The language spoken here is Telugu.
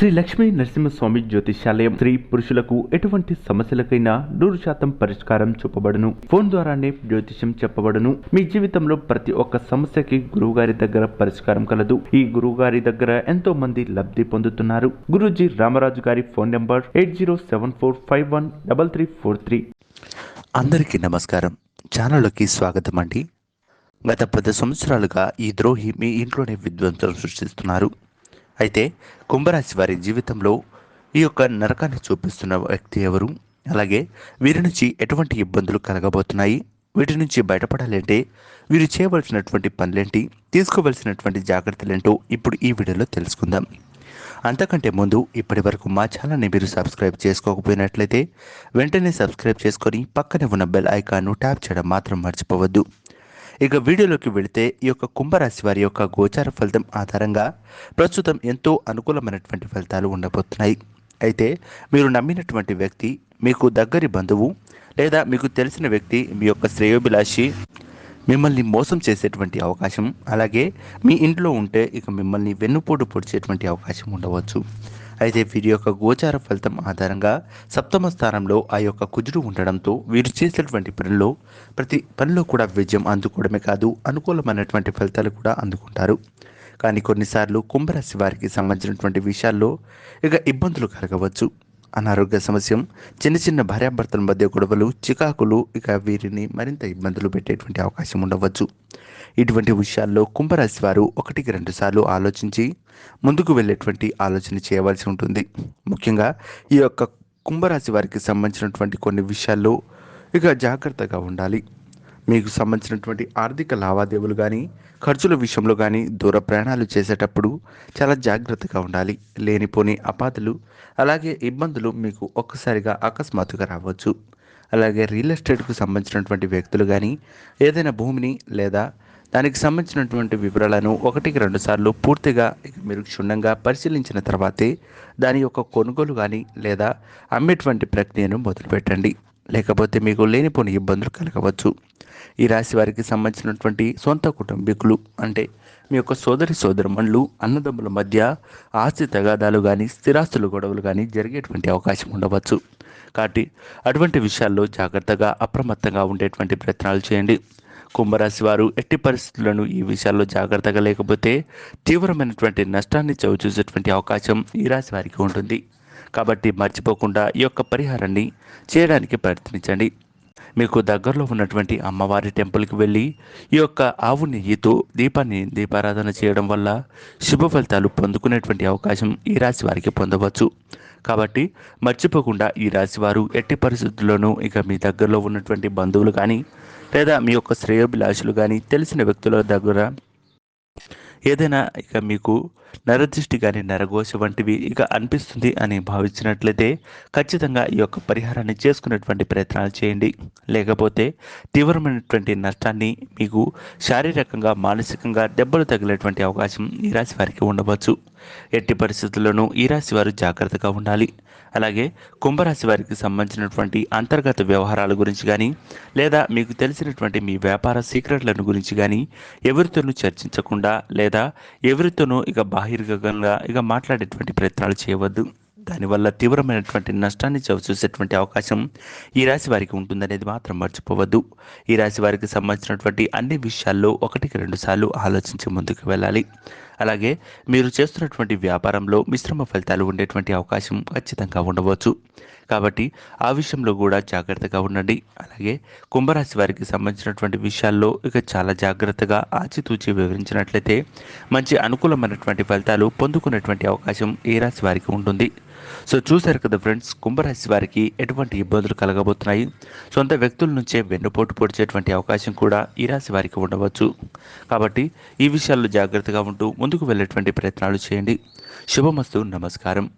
శ్రీ లక్ష్మీ నరసింహస్వామి జ్యోతిషాలయం స్త్రీ పురుషులకు ఎటువంటి సమస్యలకైనా నూరు శాతం పరిష్కారం చూపబడును. ఫోన్ ద్వారానే జ్యోతిష్యం చెప్పబడును. మీ జీవితంలో ప్రతి ఒక్క సమస్యకి గురువుగారి దగ్గర పరిష్కారం కలదు. ఈ గురువుగారి దగ్గర ఎంతో మంది లబ్ధి పొందుతున్నారు. గురూజీ రామరాజు గారి phone number eight zero seven four five one double three four three. అందరికీ నమస్కారం. ఛానల్లోకి స్వాగతం అండి గత పది సంవత్సరాలుగా ఈ ద్రోహి మీ ఇంట్లోనే విధ్వంసం సృష్టిస్తున్నారు. అయితే కుంభరాశి వారి జీవితంలో ఈ యొక్క నరకాన్ని చూపిస్తున్న వ్యక్తి ఎవరు? అలాగే వీరి నుంచి ఎటువంటి ఇబ్బందులు కలగబోతున్నాయి? వీటి నుంచి బయటపడాలంటే వీరు చేయవలసినటువంటి పనులేంటి? తీసుకోవలసినటువంటి జాగ్రత్తలేంటో ఇప్పుడు ఈ వీడియోలో తెలుసుకుందాం. అంతకంటే ముందు ఇప్పటి వరకు మా ఛానల్ని మీరు సబ్స్క్రైబ్ చేసుకోకపోయినట్లయితే వెంటనే సబ్స్క్రైబ్ చేసుకొని పక్కనే ఉన్న బెల్ ఐకాన్ను ట్యాప్ చేయడం మాత్రం మర్చిపోవద్దు. ఇక వీడియోలోకి వెళితే ఈ యొక్క కుంభరాశి వారి యొక్క గోచార ఫలితం ఆధారంగా ప్రస్తుతం ఎంతో అనుకూలమైనటువంటి ఫలితాలు ఉండబోతున్నాయి. అయితే మీరు నమ్మినటువంటి వ్యక్తి మీకు దగ్గరి బంధువు లేదా మీకు తెలిసిన వ్యక్తి మీ యొక్క శ్రేయోభిలాషి మిమ్మల్ని మోసం చేసేటువంటి అవకాశం అలాగే మీ ఇంట్లో ఉంటే ఇక మిమ్మల్ని వెన్నుపోటు పొడిచేటువంటి అవకాశం ఉండవచ్చు. అయితే వీరి యొక్క గోచార ఫలితం ఆధారంగా సప్తమ స్థానంలో ఆ యొక్క కుజుడు ఉండడంతో వీరు చేసేటువంటి పనిలో ప్రతి పనిలో కూడా విజయం అందుకోవడమే కాదు అనుకూలమైనటువంటి ఫలితాలు కూడా అందుకుంటారు. కానీ కొన్నిసార్లు కుంభరాశి వారికి సంబంధించినటువంటి విషయాల్లో ఇక ఇబ్బందులు కలగవచ్చు. అనారోగ్య సమస్య చిన్న చిన్న భార్యాభర్తల మధ్య గొడవలు చికాకులు ఇక వీరిని మరింత ఇబ్బందులు పెట్టేటువంటి అవకాశం ఉండవచ్చు. ఇటువంటి విషయాల్లో కుంభరాశి వారు ఒకటికి రెండు సార్లు ఆలోచించి ముందుకు వెళ్ళేటువంటి ఆలోచన చేయవలసి ఉంటుంది. ముఖ్యంగా ఈ యొక్క కుంభరాశి వారికి సంబంధించినటువంటి కొన్ని విషయాల్లో ఇక జాగ్రత్తగా ఉండాలి. మీకు సంబంధించినటువంటి ఆర్థిక లావాదేవీలు కానీ ఖర్చుల విషయంలో కానీ దూర ప్రయాణాలు చేసేటప్పుడు చాలా జాగ్రత్తగా ఉండాలి. లేనిపోని అపాధులు అలాగే ఇబ్బందులు మీకు ఒక్కసారిగా అకస్మాత్తుగా రావచ్చు. అలాగే రియల్ ఎస్టేట్కు సంబంధించినటువంటి వ్యక్తులు కానీ ఏదైనా భూమిని లేదా దానికి సంబంధించినటువంటి వివరాలను ఒకటికి రెండు సార్లు పూర్తిగా మీరు క్షుణ్ణంగా పరిశీలించిన తర్వాతే దాని యొక్క కొనుగోలు కానీ లేదా అమ్మేటువంటి ప్రక్రియను మొదలుపెట్టండి. లేకపోతే మీకు లేనిపోని ఇబ్బందులు కలగవచ్చు. ఈ రాశి వారికి సంబంధించినటువంటి సొంత కుటుంబీకులు అంటే మీ యొక్క సోదరి సోదరుమణులు అన్నదమ్ముల మధ్య ఆస్తి తగాదాలు కానీ స్థిరాస్తులు గొడవలు కానీ జరిగేటువంటి అవకాశం ఉండవచ్చు. కాబట్టి అటువంటి విషయాల్లో జాగ్రత్తగా అప్రమత్తంగా ఉండేటువంటి ప్రయత్నాలు చేయండి. కుంభరాశి వారు ఎట్టి పరిస్థితులను ఈ విషయాల్లో జాగ్రత్తగా లేకపోతే తీవ్రమైనటువంటి నష్టాన్ని చవిచూసేటువంటి అవకాశం ఈ రాశి వారికి ఉంటుంది. కాబట్టి మర్చిపోకుండా ఈ యొక్క పరిహారాన్ని చేయడానికి ప్రయత్నించండి. మీకు దగ్గరలో ఉన్నటువంటి అమ్మవారి టెంపుల్కి వెళ్ళి ఈ యొక్క ఆవు నెయ్యితో దీపాన్ని దీపారాధన చేయడం వల్ల శుభ ఫలితాలు పొందుకునేటువంటి అవకాశం ఈ రాశి వారికి పొందవచ్చు. కాబట్టి మర్చిపోకుండా ఈ రాశి వారు ఎట్టి పరిస్థితుల్లోనూ ఇక మీ దగ్గరలో ఉన్నటువంటి బంధువులు కానీ లేదా మీ యొక్క శ్రేయోభిలాషులు కానీ తెలిసిన వ్యక్తుల దగ్గర ఏదైనా ఇక మీకు నరదృష్టి కానీ నరఘోష వంటివి ఇక అనిపిస్తుంది అని భావించినట్లయితే ఖచ్చితంగా ఈ యొక్క పరిహారాన్ని చేసుకునేటువంటి ప్రయత్నాలు చేయండి. లేకపోతే తీవ్రమైనటువంటి నష్టాన్ని మీకు శారీరకంగా మానసికంగా దెబ్బలు తగిలేటువంటి అవకాశం ఈ రాశి వారికి ఉండవచ్చు. ఎట్టి పరిస్థితుల్లోనూ ఈ రాశి వారు జాగ్రత్తగా ఉండాలి. అలాగే కుంభరాశి వారికి సంబంధించినటువంటి అంతర్గత వ్యవహారాల గురించి కానీ లేదా మీకు తెలిసినటువంటి మీ వ్యాపార సీక్రెట్లను గురించి కానీ ఎవరితోనూ చర్చించకుండా లేదా ఎవరితోనూ ఇక బాహిర్గంగా ఇక మాట్లాడేటువంటి ప్రయత్నాలు చేయవద్దు. దానివల్ల తీవ్రమైనటువంటి నష్టాన్ని చవిచూసేటువంటి అవకాశం ఈ రాశి వారికి ఉంటుందనేది మాత్రం మర్చిపోవద్దు. ఈ రాశి వారికి సంబంధించినటువంటి అన్ని విషయాల్లో ఒకటికి రెండు సార్లు ఆలోచించి ముందుకు వెళ్ళాలి. అలాగే మీరు చేస్తున్నటువంటి వ్యాపారంలో మిశ్రమ ఫలితాలు ఉండేటువంటి అవకాశం ఖచ్చితంగా ఉండవచ్చు. కాబట్టి ఆ విషయంలో కూడా జాగ్రత్తగా ఉండండి. అలాగే కుంభరాశి వారికి సంబంధించినటువంటి విషయాల్లో ఇక చాలా జాగ్రత్తగా ఆచితూచి వివరించినట్లయితే మంచి అనుకూలమైనటువంటి ఫలితాలు పొందుకునేటువంటి అవకాశం ఈ రాశి వారికి ఉంటుంది. సో చూశారు కదా ఫ్రెండ్స్ కుంభరాశి వారికి ఎటువంటి ఇబ్బందులు కలగబోతున్నాయి? సొంత వ్యక్తుల నుంచే వెన్నుపోటు పొడిచేటువంటి అవకాశం కూడా ఈ రాశి వారికి ఉండవచ్చు. కాబట్టి ఈ విషయాల్లో జాగ్రత్తగా ఉంటూ ముందుకు వెళ్ళేటువంటి ప్రయత్నాలు చేయండి. శుభమస్తు నమస్కారం.